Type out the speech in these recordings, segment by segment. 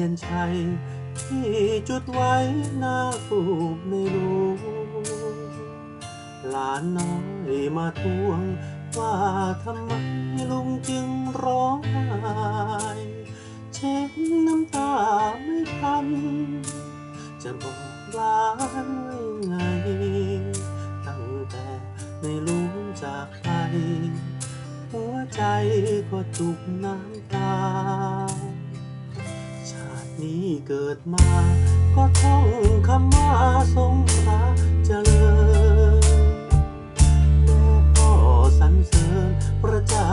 ทียนชัย ที่จุดไว้หน้าฝูกในรูหลานน้อยมาทวง ว่าทำไมลุงจึงร้องไห้เช็ดน้ำตาไม่ทัน จะบอกลาด้วยไง ตั้งแต่ไม่ลุงจากไป หัวใจก็จุกน้ำตา นี้เกิดมา ก็ท่องคำว่ารงสาเจริญแม่พ่อสรรเสริญพระเจ้า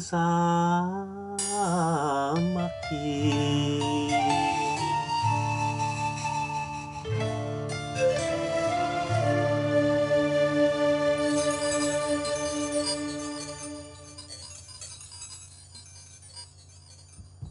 xa mắt hiền